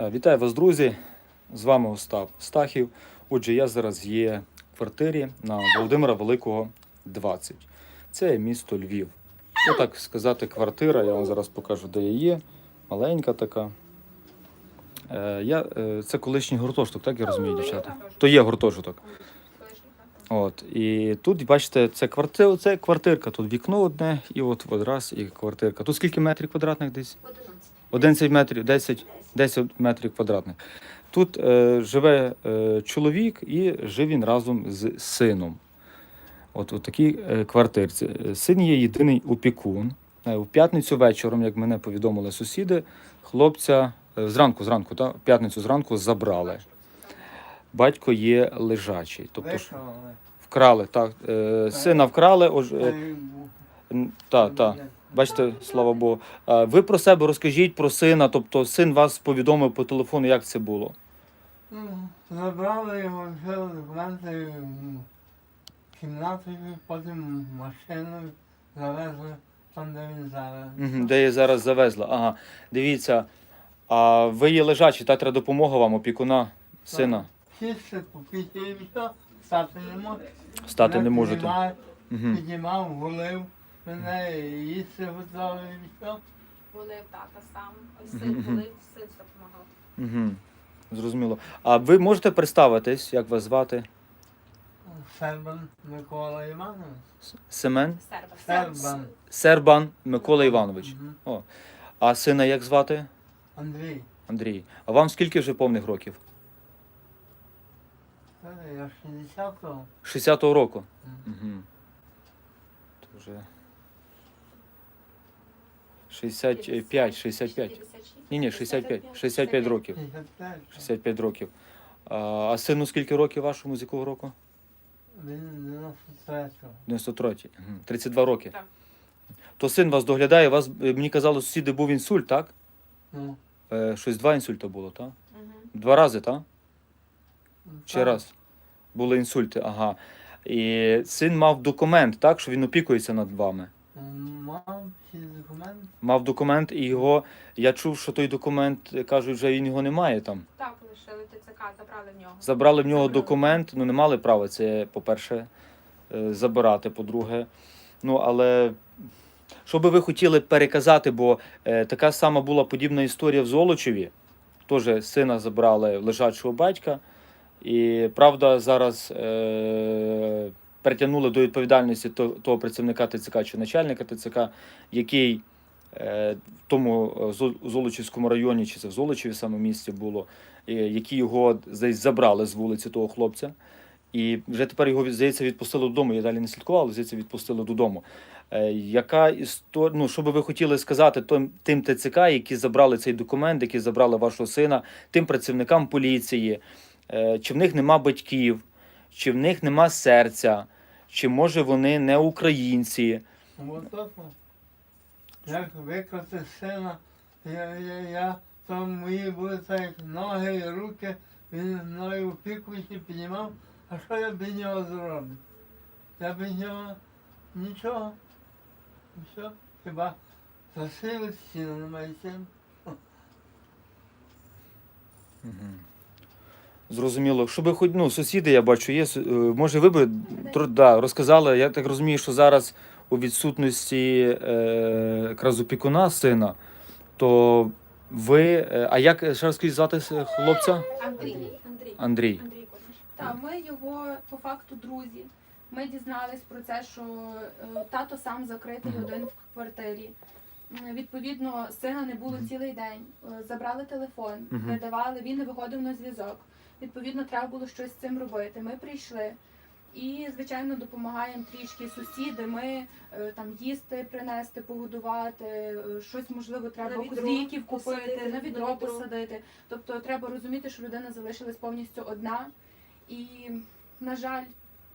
Е, Вітаю вас, друзі! З вами Остап Стахів. Отже, я зараз є в квартирі на Володимира Великого 20. Це місто Львів. Ну, так сказати, квартира, я вам зараз покажу, де я є. Маленька така. Е, Я, е, це колишній гуртожиток, так я розумію, дівчата? То є гуртожиток. От, і тут, бачите, це квартира, це квартирка. Тут вікно одне, і от, от раз, і квартирка. Тут скільки метрів квадратних десь? 11 метрів, 10, 10 метрів квадратних. Тут е, живе е, чоловік і жив він разом з сином. От у такій е, квартирці. Син є єдиний опікун. Е, У п'ятницю вечором, як мене повідомили сусіди, хлопця е, зранку, зранку, та, в п'ятницю зранку забрали. Батько є лежачий. Тобто ж вкрали, так. Е, сина вкрали, ож, е, та, та. Бачите, слава Богу. Ви про себе розкажіть про сина, тобто син вас повідомив по телефону, як це було. Ну, Забрали його, взяли документи в кімнату, потім машиною завезли там, де він зараз. Угу, де її зараз завезла. Ага. Дивіться, а ви є лежачі, та допомога вам, опікуна сина. Сісти, попіти стати не можу. Встати не можете. Піднімав, голив, мене їсти готували і все. Волив тата сам, син волив, син допомагав. Угу. Зрозуміло. А ви можете представитись, як вас звати? Сербан Микола Іванович. Семен? Серба. Сербан. Сербан Микола Іванович. Мгм. А сина як звати? Андрій. Андрій. А вам скільки вже повних років? Е, Я 60-го. 60-го року. Мгм. Угу. Вже 65, 65. Ні, ні, 65. 65 років. 65 років. А, а сину скільки років вашому, з якого року? Він 93-го. 93. Мгм. 32 роки. Так. То син вас доглядає, вас, мені казали, сусіди був інсульт, так? Ну, Е, щось два інсульти було, так? Два рази, так? Чи раз? Були інсульти, ага. І син мав документ, так, що він опікується над вами. Мав всі документи. Мав документ, і його. Я чув, що той документ, кажуть, вже він його не має там. Так, лишили ТЦК, забрали в нього. Забрали в нього Забрали. документ, ну не мали права це, по-перше, е, забирати, по-друге. Ну, але що би ви хотіли переказати, бо е, така сама була подібна історія в Золочеві. Теж сина забрали лежачого батька. І правда, зараз е, притягнули до відповідальності того працівника ТЦК чи начальника ТЦК, який е, в тому е, Золочівському районі, чи це в Золочеві саме місці було, е, які його забрали з вулиці того хлопця. І вже тепер його, здається, відпустили додому. Я далі не слідкував, але здається, відпустили додому. Яка історія, ну, що би ви хотіли сказати тим, тим ТЦК, які забрали цей документ, які забрали вашого сина, тим працівникам поліції, чи в них нема батьків, чи в них нема серця, чи може вони не українці? От. Як викрати сина, я, я, я, то мої були так ноги і руки, він мною опікуючи піднімав, а що я без нього зроблю? Я без нього нічого. Все, хіба засили стіну немає чим. Зрозуміло. Щоб хоч ну, сусіди, я бачу, є. е, Може, ви би да, розказали, я так розумію, що зараз у відсутності е, якраз опікуна сина, то ви. е, А як ще раз скажіть звати хлопця? Андрій. Андрій. Андрій. Андрій. Так, ми його по факту друзі. Ми дізнались про це, що е, тато сам закритий один в квартирі. М, Відповідно, сина не було цілий день. Е, Забрали телефон, не давали, він не виходив на зв'язок. Відповідно, треба було щось з цим робити. Ми прийшли. І, звичайно, допомагаємо трішки сусіди. Ми е, там їсти принести, погодувати, е, щось можливо треба На відро ліків купити, посадити, на відро. посадити. Тобто треба розуміти, що людина залишилась повністю одна. І, на жаль,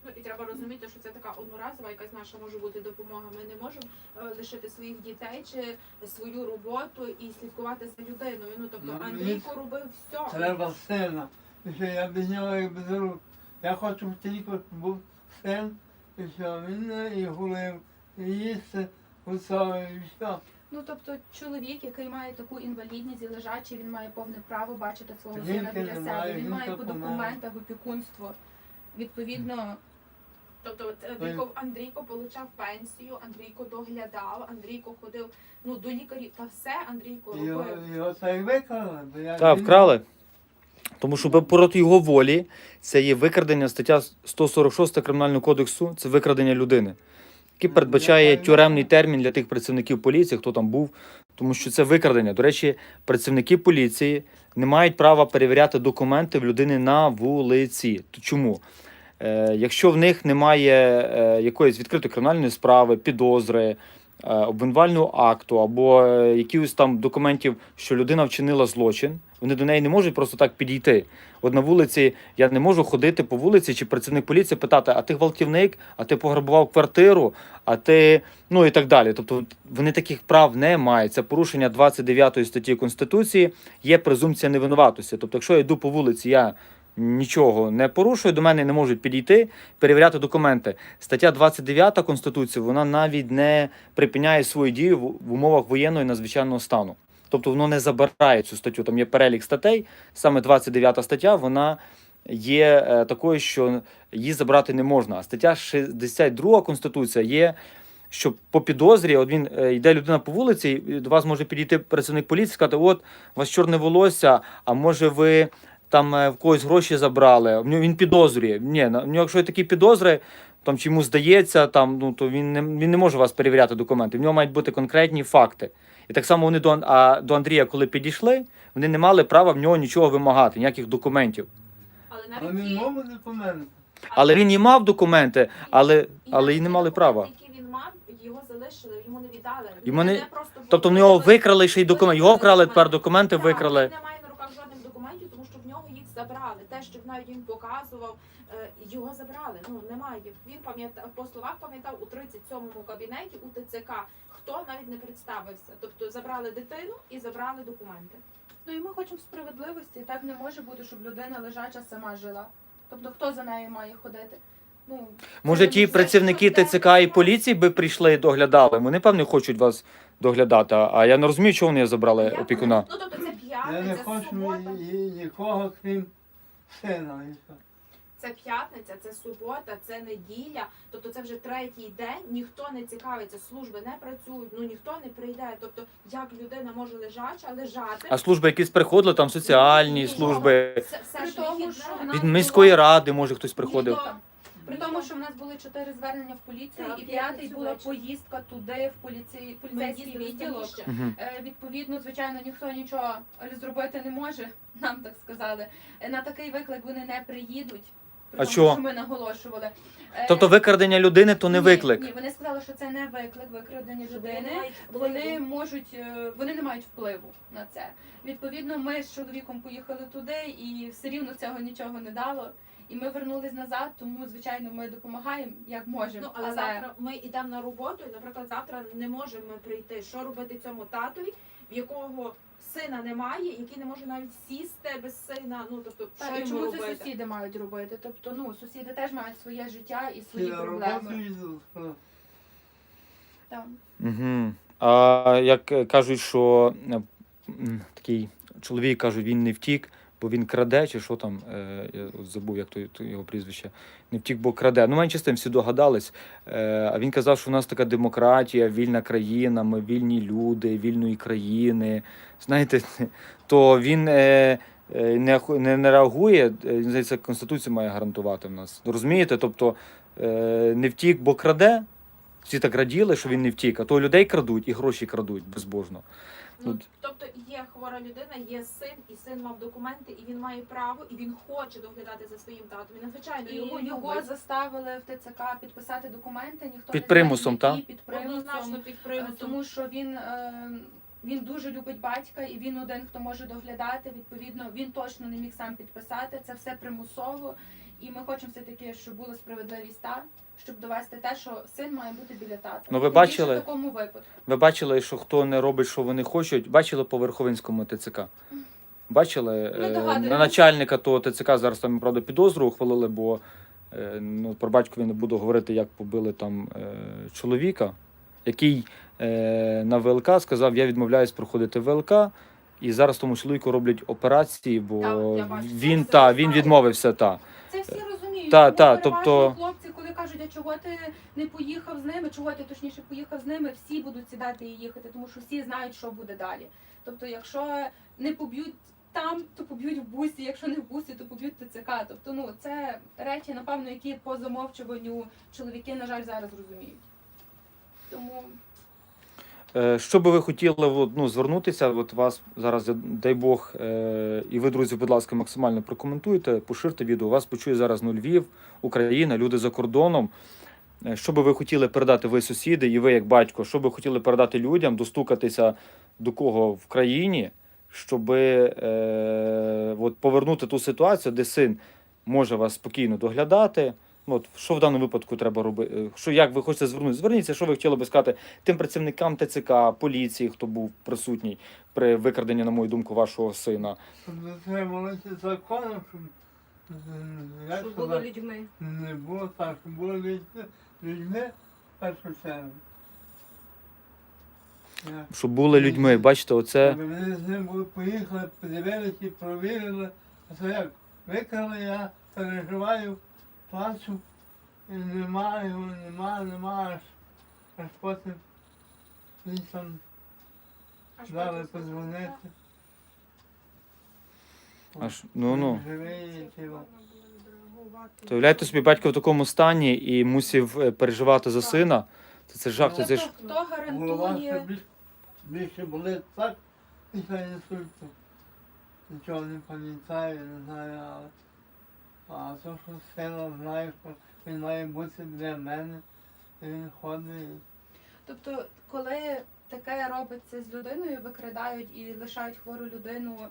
Ну і треба розуміти, що це така одноразова, якась наша може бути допомога. Ми не можемо е, лишити своїх дітей чи свою роботу і слідкувати за людиною. Ну тобто Ну, Андрійко робив все. Треба сина. І що я без нього і без рук. Я хочу тільки, був син, і все, він і гулив, і їсти, готовий, і все. Ну тобто чоловік, який має таку інвалідність і лежачий, він має повне право бачити свого сина біля немає, себе. Він має по документах опікунство. Відповідно, Тобто от, е, Андрійко, Андрійко получав пенсію, Андрійко доглядав, Андрійко ходив ну до лікарів та все Андрійко Його, робив. його так викрали, бо я Так, він- вкрали. Тому що проти його волі це є викрадення стаття 146 Кримінального кодексу, це викрадення людини, який Ну, передбачає тюремний термін для тих працівників поліції, хто там був, тому що це викрадення. До речі, працівники поліції не мають права перевіряти документи в людини на вулиці. То чому? Е, якщо в них немає е, якоїсь відкритої кримінальної справи, підозри, е, обвинувального акту або якихось там документів, що людина вчинила злочин, вони до неї не можуть просто так підійти. От на вулиці я не можу ходити по вулиці чи працівник поліції питати, а ти гвалтівник, а ти пограбував квартиру, а ти ну і так далі. Тобто вони таких прав не мають. Це порушення 29 статті Конституції, є презумпція невинуватості. Тобто, якщо я йду по вулиці, я нічого не порушую, до мене не можуть підійти, перевіряти документи. Стаття 29 Конституції вона навіть не припиняє свою дію в умовах воєнного і надзвичайного стану.Тобто воно не забирає цю статтю. Там є перелік статей. Саме 29 стаття вона є е, такою, що її забрати не можна. А стаття 62 Конституція є. Що по підозрі, от він е, йде людина по вулиці, і до вас може підійти працівник поліції, і сказати: от у вас чорне волосся, а може ви там е, в когось гроші забрали. В нього він підозрює. Ні, в нього, якщо є такі підозри, там чи йому здається, там ну то він не він не може вас перевіряти документи. В нього мають бути конкретні факти. І так само вони до а до Андрія, коли підійшли, вони не мали права в нього нічого вимагати, ніяких документів. Але він мов документи. Але він і мав документи, але, але і не мали права. Які він мав, його залишили, йому не віддали. Йому не- Тобто в нього викрали ще й документи. Його вкрали тепер документи, Так, викрали. Він не має на руках жодних документів, тому що в нього їх забрали. Те, що навіть він показував, е, його забрали. Ну немає. Він пам'ятав по словах пам'ятав у 37-му кабінеті у ТЦК, хто навіть не представився. Тобто забрали дитину і забрали документи. ну і ми хочемо справедливості. Так не може бути, щоб людина лежача сама жила. Тобто хто за нею має ходити? Ну Може, ті все, працівники ТЦК і поліції би прийшли і доглядали. Вони, певно, хочуть вас доглядати. А я не розумію, чого вони забрали опікуна. Ну тобто це Я не хочу субота. ні- нікого, крім. Це п'ятниця, це субота, це неділя. Тобто це вже третій день. Ніхто не цікавиться, служби не працюють, ну ніхто не прийде. Тобто, як людина може лежача лежати А служби якісь приходили, там соціальні служби. Все, все При ж тому, вихідне. що в нас Від міської ради, може, хтось приходив. Ніхто. При тому, що в нас були чотири звернення в поліцію, Так, і п'ятий була бачу. поїздка туди, в поліції, Ми поліцейський їздили відділок. раніше. Мгм. Е, Відповідно, звичайно, ніхто нічого зробити не може, нам так сказали. Е, На такий виклик вони не приїдуть. При А тому, чого? що ми наголошували. Е, Тобто викрадення людини то не ні, виклик. Ні, вони сказали, що це не виклик, викрадення людини. Вони можуть, е, вони не мають впливу на це. Відповідно, ми з чоловіком поїхали туди, і все рівно цього нічого не дало. І ми вернулись назад, тому звичайно ми допомагаємо як можемо. Ну, але завтра ми йдемо на роботу, і, наприклад, завтра не можемо прийти. Що робити цьому татові, в якого сина немає, який не може навіть сісти без сина. Ну тобто, що йому чому це сусіди мають робити? Тобто, ну сусіди теж мають своє життя і свої роботу проблеми. Так. Угу. А як кажуть, що такий чоловік кажуть, він не втік, бо він краде, чи що там, е, я забув, як то, його прізвище. Не втік, бо краде. Ну, менше з всі догадались. Е, а він казав, що в нас така демократія, вільна країна, ми вільні люди, вільної країни. Знаєте, то він. Е, е, не, не, не реагує, е, здається, Конституція має гарантувати в нас. Розумієте? Тобто е, не втік, бо краде, всі так раділи, що він не втік, а то людей крадуть і гроші крадуть безбожно. Ну, Ну, тобто є хвора людина, є син, і син мав документи, і він має право, і він хоче доглядати за своїм татом. І надзвичайно І його його любить. заставили в ТЦК підписати документи. Ніхто Під не примусом, знає, які, Під примусом. Однозначно під Е, примусом. Тому що він, е, він дуже любить батька, і він один, хто може доглядати. Відповідно, він точно не міг сам підписати. Це все примусово. І ми хочемо все таки, щоб була справедливість та щоб довести те, що син має бути біля тата. Ну, ви Тим бачили? більше в такому випадку. Ви бачили, що хто не робить, що вони хочуть, бачили по Верховинському ТЦК? Бачили Ми е, на начальника того ТЦК зараз там, правда, підозру ухвалили, бо е, ну, про батькові не буду говорити, як побили там е, чоловіка, який е, на ВЛК, сказав, я відмовляюсь проходити ВЛК. І зараз тому чоловіку роблять операції, бо Так, я бачу. він та він відмовився. Та. Це всі розуміють. Та, Тому та, переважно тобто- хлопці, коли кажуть, а чого ти не поїхав з ними, чого ти точніше поїхав з ними, всі будуть сідати і їхати, тому що всі знають, що буде далі. Тобто, якщо не поб'ють там, то поб'ють в бусі, якщо не в бусі, то поб'ють ТЦК. Тобто, ну це речі, напевно, які по замовчуванню чоловіки, на жаль, зараз розуміють. Тому Е, Що би ви хотіли ну, звернутися? От вас зараз, дай Бог, е, і ви, друзі, будь ласка, максимально прокоментуйте, поширте відео. Вас почує зараз ну, Львів, Україна, люди за кордоном. Е, Що би ви хотіли передати ви сусіди, і ви як батько, що би хотіли передати людям, достукатися до кого в країні, щоб е, повернути ту ситуацію, де син може вас спокійно доглядати. Ну, От, що в даному випадку треба робити? Що як ви хочете звернутися? Зверніться, що ви хотіли би сказати тим працівникам ТЦК, поліції, хто був присутній при викраденні, на мою думку, вашого сина. Щоб дотрималися закону, щоб Щоб було людьми. не було так, щоб були людьми, в першу чергу. Щоб були людьми. Бачите, оце Вони з ним поїхали, подивилися, провірили. А це як? Викрали, я переживаю, плачу, і нема його, нема, нема, аж, аж потім він там дали подзвонити. аж ну ну. Живий, і тіло. То уявляєте собі, батько в такому стані і мусив е, переживати за сина. Це, це жах, це, це ж хто Голова ще гарантує, більш- більше болить так після інсульту. Нічого не пам'ятаю, не знаю, але. А то, що сина знає, що він має бути для мене, і він ходить. тобто, коли таке робиться з людиною, викрадають і лишають хвору людину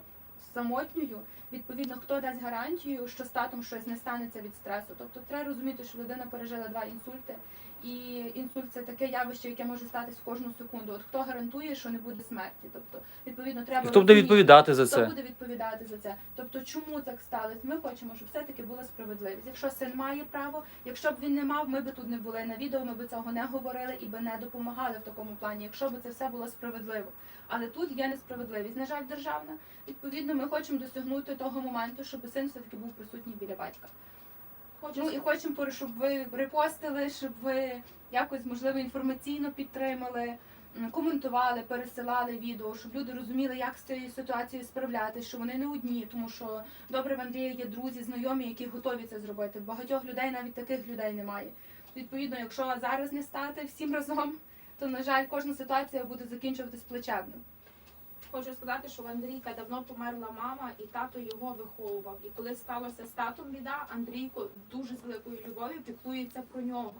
самотньою, відповідно, хто дасть гарантію, що з татом щось не станеться від стресу. Тобто треба розуміти, що людина пережила два інсульти, і інсульт це таке явище, яке може статись кожну секунду. От хто гарантує, що не буде смерті? Тобто, відповідно, треба І хто буде розуміти, відповідати за Хто це? буде відповідати за це? Тобто, чому так сталося? Ми хочемо, щоб все-таки була справедливість. Якщо син має право, якщо б він не мав, ми би тут не були на відео, ми б цього не говорили і би не допомагали в такому плані, якщо б це все було справедливо. Але тут є несправедливість, на жаль, державна. Відповідно, ми хочемо досягнути того моменту, щоб син все-таки був присутній біля батька. Ну і хочемо, щоб ви репостили, щоб ви якось можливо інформаційно підтримали, коментували, пересилали відео, щоб люди розуміли, як з цією ситуацією справлятися, що вони не одні, тому що добре в Андрія є друзі, знайомі, які готові це зробити. Багатьох людей навіть таких людей немає. Відповідно, якщо зараз не стати всім разом, то на жаль, кожна ситуація буде закінчуватись плачевно. Хочу сказати, що в Андрійка давно померла мама, і тато його виховував. І коли сталося з татом біда, Андрійко дуже з великою любов'ю піклується про нього.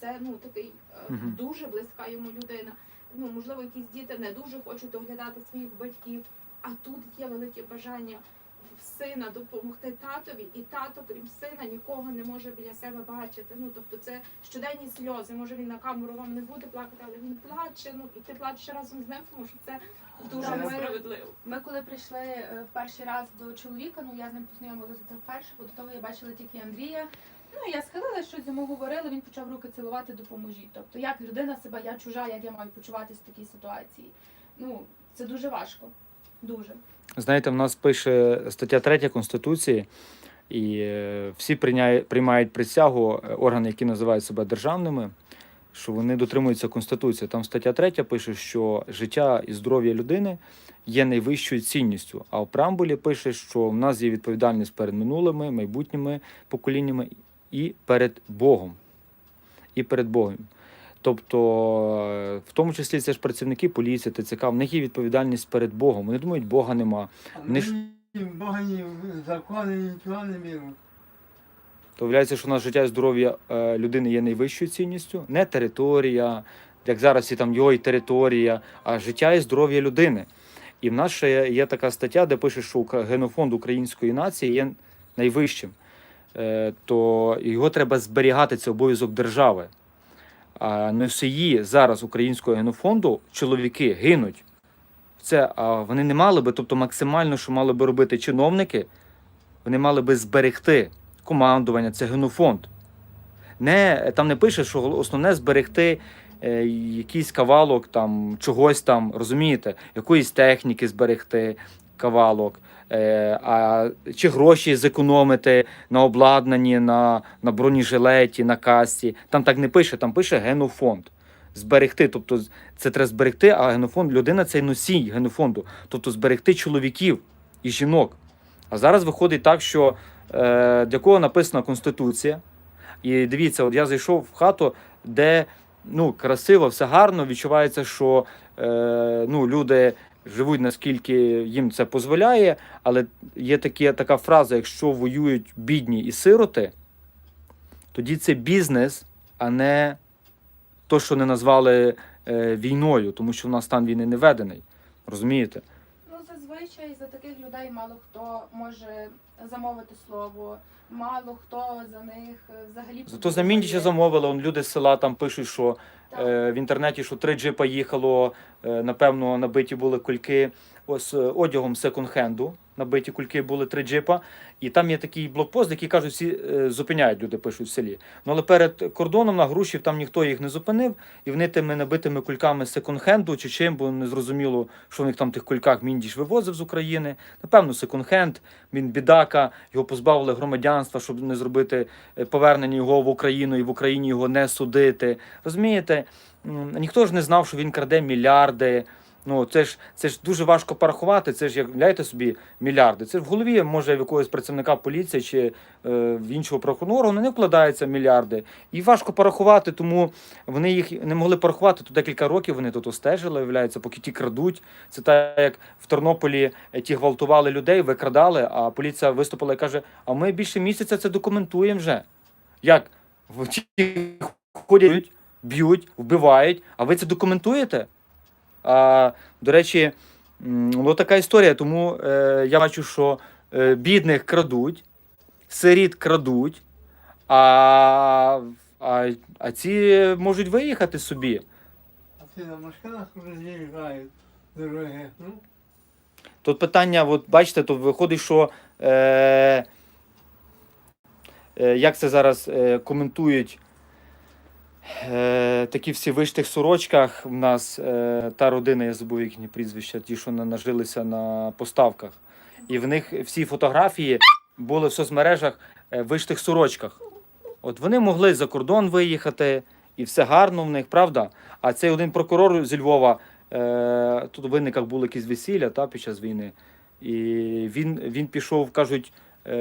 Це ну такий е, дуже близька йому людина. Ну можливо, якісь діти не дуже хочуть доглядати своїх батьків, а тут є велике бажання сина допомогти татові, і тато, крім сина, нікого не може біля себе бачити. Ну тобто, це щоденні сльози. Може він на камеру вам не буде плакати, але він плаче. Ну і ти плачеш разом з ним, тому що це дуже Та ми- Ми коли прийшли е, перший раз до чоловіка, ну я з ним познайомилася це вперше, бо до того я бачила тільки Андрія. Ну я схилила, щось йому говорила, він почав руки цілувати, допоможіть. Тобто, як людина себе, я чужа, як я маю почуватися в такій ситуації. Ну, це дуже важко. Дуже. Знаєте, в нас пише стаття 3 Конституції, і е, всі приймають присягу е, органи, які називають себе державними, що вони дотримуються Конституції. Там стаття 3 пише, що життя і здоров'я людини є найвищою цінністю. А в преамбулі пише, що в нас є відповідальність перед минулими, майбутніми поколіннями і перед Богом. І перед Богом. Тобто, е, в тому числі це ж працівники поліції, ТЦК, в них є відповідальність перед Богом. Вони думають, Бога нема. Вони ж- Бога ні закони нічого не вірю. То виявляється, що у нас життя і здоров'я е, людини є найвищою цінністю, не територія, як зараз всі там і територія, а життя і здоров'я людини. І в нас ще є, є така стаття, де пише, що генофонд української нації є найвищим. Е, то його треба зберігати, це обов'язок держави. Носії зараз українського генофонду чоловіки гинуть. Це вони не мали би, тобто максимально, що мали би робити чиновники, вони мали би зберегти командування, це генофонд. Не, там не пише, що основне зберегти е, якийсь кавалок там чогось там, розумієте, якоїсь техніки зберегти кавалок, а, чи гроші зекономити на обладнанні, на, на бронежилеті, на касті. Там так не пише, там пише генофонд. Зберегти, тобто це треба зберегти, а генофонд людина це носій генофонду, тобто зберегти чоловіків і жінок. А зараз виходить так, що е, для кого написана Конституція. І дивіться, от я зайшов в хату, де ну, красиво, все гарно, відчувається, що е, ну, люди живуть наскільки їм це дозволяє, але є такі, така фраза: якщо воюють бідні і сироти, тоді це бізнес, а не то, що не назвали е, війною, тому що в нас стан війни не введений. Розумієте? Зазвичай за таких людей мало хто може замовити слово, мало хто за них е, взагалі Зато за Міндіча замовили, он люди з села там пишуть, що е, в інтернеті, що три джипа їхало, е, напевно, набиті були кульки ось е, одягом секонд-хенду. Набиті кульки були три джипа. І там є такий блокпост, який кажуть, всі е, зупиняють, люди пишуть в селі. Ну але перед кордоном на Грушів там ніхто їх не зупинив, і вони тими набитими кульками секонд-хенду чи чим, бо не зрозуміло, що в них там тих кульках Міндіш вивозив з України. Напевно, секонд-хенд, він бідака, його позбавили громадянства, щоб не зробити е, повернення його в Україну і в Україні його не судити. Розумієте, ніхто ж не знав, що він краде мільярди. Ну, це ж це ж дуже важко порахувати. Це ж як уявляєте собі мільярди. Це ж в голові може в якогось працівника поліції чи е, в іншого правоохоронного органу не вкладаються мільярди. І важко порахувати, тому вони їх не могли порахувати. То декілька років вони тут остежили, виявляється, поки ті крадуть. Це так, як в Тернополі е, ті гвалтували людей, викрадали, а поліція виступила і каже: а ми більше місяця це документуємо вже. Як? Ті ходять, б'ють, вбивають, а ви це документуєте? А, до речі, ну така історія. Тому е, я бачу, що е, бідних крадуть, сиріт крадуть, а, а, а ці можуть виїхати собі. А ці на машинах роз'їжджають дороги. Ну, Тут питання, от бачите, тут виходить, що е, е, як це зараз е, коментують е, такі всі виштих сорочках. В нас е, та родина, я забув їхні прізвища, ті, що нажилися на поставках. І в них всі фотографії були в соцмережах е, в виштих сорочках. От вони могли за кордон виїхати, і все гарно в них, правда? А цей один прокурор зі Львова, е, тут в винниках були якісь весілля та, під час війни. І він, він пішов, кажуть, е,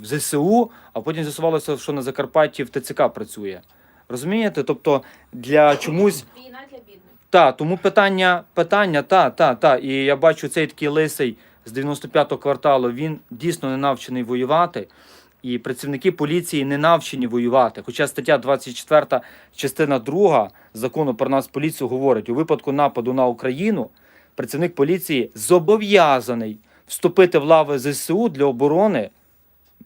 в ЗСУ, а потім з'ясувалося, що на Закарпатті в ТЦК працює. Розумієте? Тобто для чомусь Війна для бідних. та, тому питання, питання, та, та, та. І я бачу цей такий лисий з 95-го кварталу, він дійсно не навчений воювати. І працівники поліції не навчені воювати. Хоча стаття 24, частина 2 закону про нас поліцію говорить, у випадку нападу на Україну працівник поліції зобов'язаний вступити в лави ЗСУ для оборони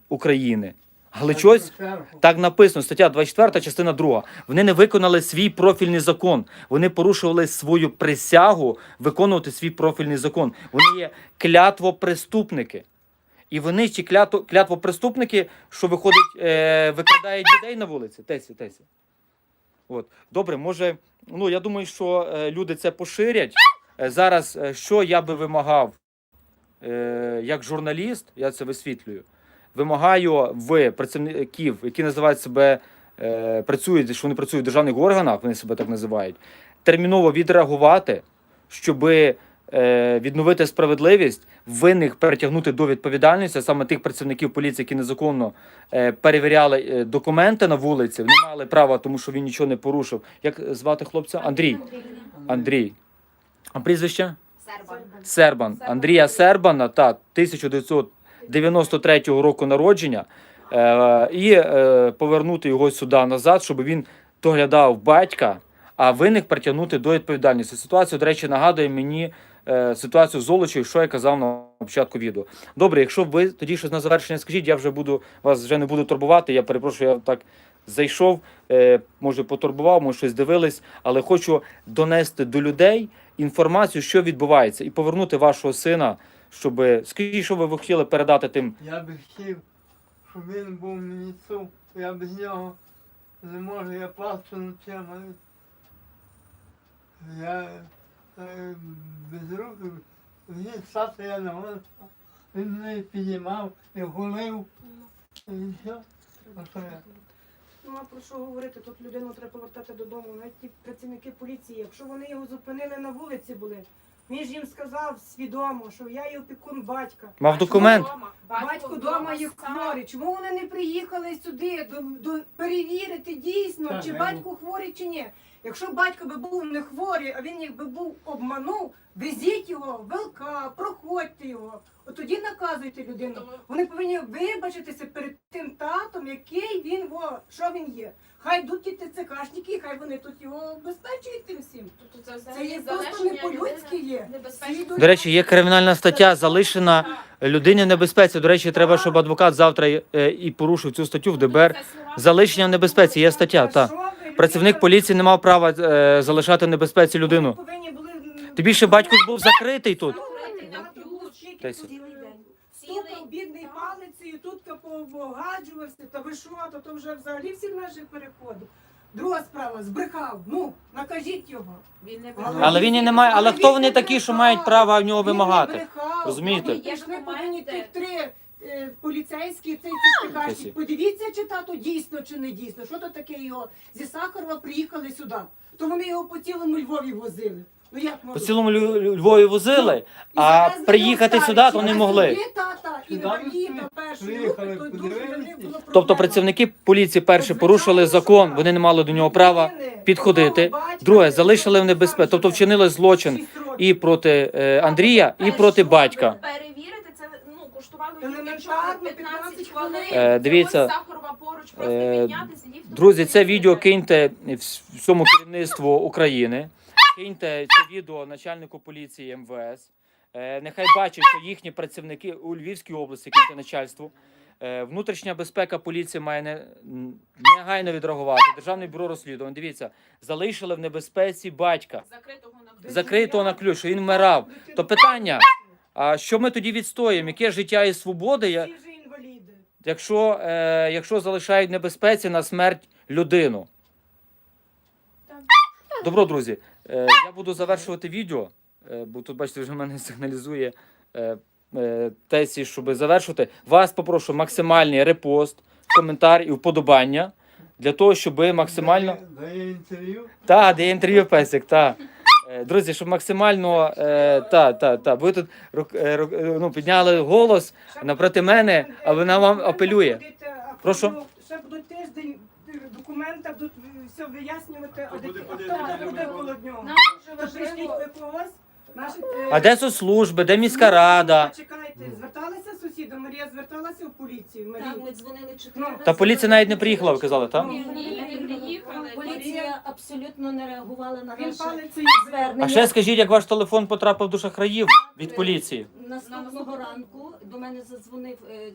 України. Але чогось так написано, стаття 24, частина 2. Вони не виконали свій профільний закон. Вони порушували свою присягу виконувати свій профільний закон. Вони є клятвопреступники. І вони ті клятво, клятвопреступники, що виходить, е, викрадають людей на вулиці. Тесі, Тесі. От. Добре, може, ну я думаю, що е, люди це поширять. Е, зараз, е, що я би вимагав е, як журналіст, я це висвітлюю вимагаю в працівників, які називають себе е, працюють, що вони працюють в державних органах, вони себе так називають, терміново відреагувати, щоб е, відновити справедливість, винних перетягнути до відповідальності, саме тих працівників поліції, які незаконно е, перевіряли е, документи на вулиці, вони мали право, тому що він нічого не порушив. Як звати хлопця? Андрій. Андрій. А прізвище? Сербан. Сербан. Андрія Сербана, та 1993 року народження, е, і е, повернути його сюди назад, щоб він доглядав батька, а винних притягнути до відповідальності. Ситуація, до речі, нагадує мені е, ситуацію з Золочою, що я казав на початку відео. Добре, якщо ви тоді щось на завершення скажіть, я вже буду вас вже не буду турбувати. Я перепрошую, я так зайшов, може потурбував, може щось дивились, але хочу донести до людей інформацію, що відбувається, і повернути вашого сина, щоб скажіть, що ви б хотіли передати тим. Я би хотів, щоб він був мені цуп. Я без нього не можу, я плачу ночами. Я е, без рук, він стати я не можу. Він мене підіймав і гулив. І все. А я? Ну а про що говорити? Тут людину треба повертати додому. Навіть ті працівники поліції, якщо вони його зупинили на вулиці були, він ж їм сказав свідомо, що я є опікун батька. Мав документ. Дома. Батько вдома сам. хворий. Чому вони не приїхали сюди до, до перевірити дійсно, Так, чи я батько хворий, чи ні? Якщо батько би був не хворий, а він якби був обманув, везіть його, в проходьте його. От тоді наказуйте людину. Вони повинні вибачитися перед тим татом, який він во, що він є. Хай йдуть ті ТЦКшники, хай вони тут його обезпечують тим всім. Тобто це, Це взагалі є просто не по-людськи людини є. небезпечно. Всі йдуть- До речі, є кримінальна стаття залишена людині в небезпеці. До речі, треба, щоб адвокат завтра е, і порушив цю статтю в ДБР. Залишення в небезпеці є стаття. Та що ви, працівник людина- поліції не мав права е, залишати в небезпеці людину. Вони повинні були, м, Тим більше батько був закритий тут. На ключ. Цілий день. Стукав бідний палицею, тут пообгаджувався, та ви що, то, то вже взагалі всі межі переходив. Друга справа, збрехав. Ну, накажіть його. Він не Але Але він і не має. Але хто вони такі, що мають право в нього Він не вимагати? брехав. Розумієте? Ви ж не повинні Документи. тих три е, поліцейські, цей Кесі. цистикашник. Подивіться, чи тато дійсно чи не дійсно. Що то таке його? Зі Сахарова приїхали сюди. То вони його по цілому Львові возили. Ну як По можна? цілому Лю- Львові возили, І а завезли приїхати його сюди то старі. не А могли. сюди тата, Сюди приїхали, групи, то дуже подивилися. Тобто працівники поліції перше порушили закон, вони не мали до нього права підходити. батька, Друге, залишили в небезпеці, тобто вчинили злочин шість років. і проти е, Андрія, і проти батька. Перевірити це ну коштувало їм Елементарно, нічого, 15 15 хвилин. хвилин. Е, дивіться, Ось Сахарова поруч, просто е, піднятися, Друзі, це відео киньте вс- всьому керівництву України. Киньте це відео начальнику поліції МВС. Е, Нехай бачать, що їхні працівники у Львівській області, киньте начальству. Е, Внутрішня безпека поліції має не, негайно відреагувати. Державне бюро розслідувань. Дивіться, залишили в небезпеці батька. Закритого на ключ. закритого на ключ, що він вмирав. То питання, А що ми тоді відстоїмо? Яке життя і свободи, я- Всі вже інваліди. якщо, е, якщо залишають в небезпеці на смерть людину? Так. Добро, друзі. Е, я буду завершувати відео, е, бо тут, бачите, вже мене сигналізує е, е, Тесі, щоб завершити. Вас попрошу максимальний репост, коментар і вподобання для того, щоб максимально. Дає- Дає інтерв'ю. Та, де інтерв'ю песик, та. Е, Друзі, щоб максимально е, та, та, та. Ви тут е, рук- е, ну, підняли голос напроти мене, а вона вам апелює. Прошу. Ще будуть тиждень е, документа, будуть все вияснювати, а буде дитина- хто буде коло нього. Нам дуже То прийшліть когось. Наші, е, А де соцслужби, де міська рада? Чекайте, зверталися сусіди, Марія зверталася в поліцію. Марія. Так, ми дзвонили чотири Ну, рази. Та поліція навіть не приїхала, ви казали, так? Ні, Ні, ні, не приїхали. Поліція абсолютно не реагувала на Він наше звернення. А ще скажіть, як ваш телефон потрапив до шахраїв від поліції? Наступного ранку до мене задзвонив е, е,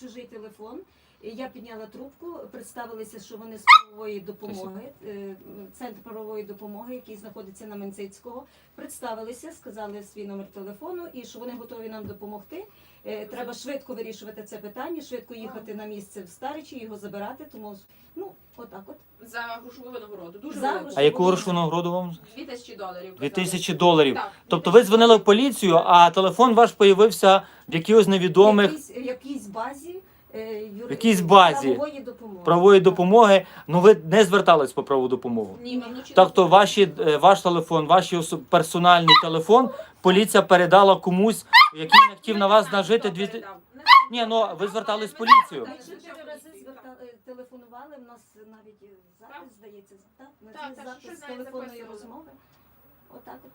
чужий телефон. Я підняла трубку, представилися, що вони з правової допомоги, е, центр правової допомоги, який знаходиться на Менцицького. Представилися, сказали свій номер телефону і що вони готові нам допомогти. Е, Треба швидко вирішувати це питання, швидко їхати на місце в Старичі, його забирати. Тому ну отак, от За грошову винагороду. Дуже За велику. грошову А яку грошову нагороду вам? Дві тисячі доларів. Дві тисячі доларів. Так. Тобто ви дзвонили в поліцію, а телефон ваш появився в якихось невідомих якійсь, якійсь базі. Е, юри- якійсь базі. правової допомоги. правової допомоги. Ну ви не звертались по правову допомогу. Ні, ми вночі Тобто ваші, е, ваш телефон, ваш осо- персональний телефон, поліція передала комусь, який не хотів на вас нажити дві. ти- Ні, ну, ви звертались в поліцію. Ми чотири рази зверта- е, телефонували, в нас навіть е, запис здається, так? Ми Так, з- так, запис щось навіть телефонної записували. розмови. Отак от,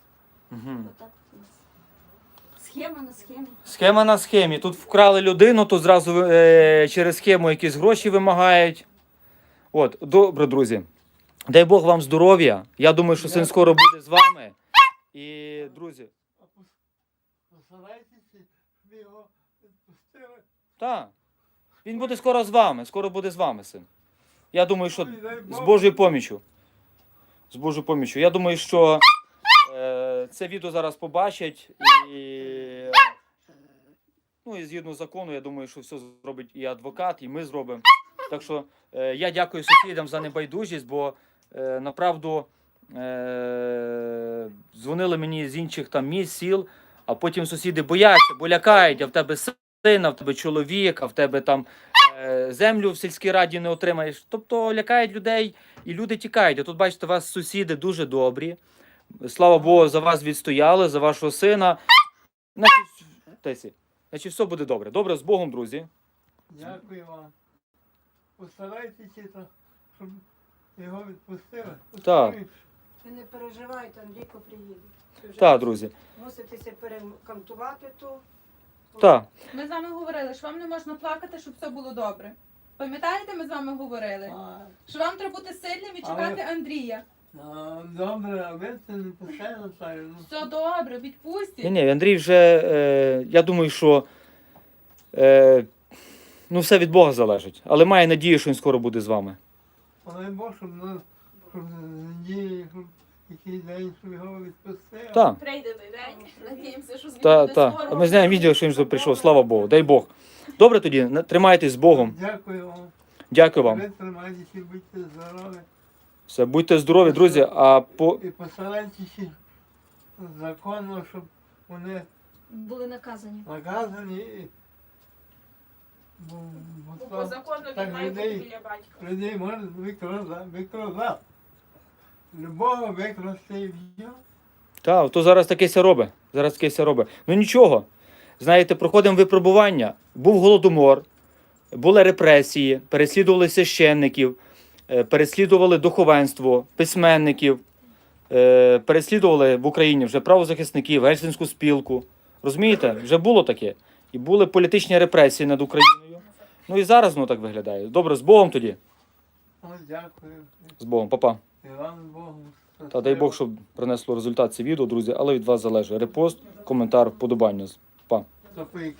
Мгм. отак от у нас. Схема на схемі. Схема на схемі. Тут вкрали людину, тут зразу е, через схему якісь гроші вимагають. От, добре, друзі. Дай Бог вам здоров'я. Я думаю, що син скоро буде з вами. І, друзі, так. Він буде скоро з вами. Скоро буде з вами, син. Я думаю, що з Божою поміччю. З Божою поміччю. Я думаю, що це відео зараз побачать і. е, Ну і згідно закону, я думаю, що все зробить і адвокат, і ми зробимо. Так що е, я дякую сусідам за небайдужість, бо е, направду Е, дзвонили мені з інших там міст, сіл, а потім сусіди бояться, бо лякають, а в тебе син, а в тебе чоловік, а в тебе там е, землю в сільській раді не отримаєш. Тобто лякають людей і люди тікають. А тут бачите, у вас сусіди дуже добрі. Слава Богу, за вас відстояли, за вашого сина. Значить, Тесі, значить, все буде добре. Добре, з Богом, друзі. Дякую вам. Постарайтеся, щоб його відпустили. Так. Ви не переживайте, Андрійко приїде. Так, друзі. Муситеся перекантувати то. Так. Ми з вами говорили, що вам не можна плакати, щоб все було добре. Пам'ятаєте, ми з вами говорили? А, Що вам треба бути сильним і чекати Андрія. А, Добре, а ви це не пускай Наталю. Ну, Все добре, відпустіть. Ні, ні, Андрій вже, е, я думаю, що е, ну, все від Бога залежить. Але має надію, що він скоро буде з вами. але Бог, щоб ну, щоб надії, щоб якийсь день, щоб його відпустили. Так. Прийде той день. Надіємося, що зміни Та, буде та. скоро. А Ми знаємо відео, що він вже прийшов. Слава Богу. Дай Бог. Добре тоді, на- тримайтесь з Богом. Дякую вам. Дякую вам. Ви тримайтеся, будьте здорові. Все, будьте здорові, друзі. А по І постарайтеся законно, щоб вони Були наказані. наказані. І... Бо, бо Бо по то закону так він має бути людей- біля батька. людей можна викрозати. викрозати. Любого викрасти все. та, то зараз таке ся робить. Зараз таке ся робить. Ну нічого. Знаєте, проходимо випробування. Був голодомор, були репресії, переслідували священників, е, переслідували духовенство, письменників, е, переслідували в Україні вже правозахисників, гельсінську спілку. Розумієте? Вже було таке. І були політичні репресії над Україною. Ну і зараз воно так виглядає. Добре, з Богом тоді. Дякую. З Богом, папа. І вам Богу. Та дай Бог, щоб принесло результат це відео, друзі, але від вас залежить. Репост, коментар, вподобання. Якій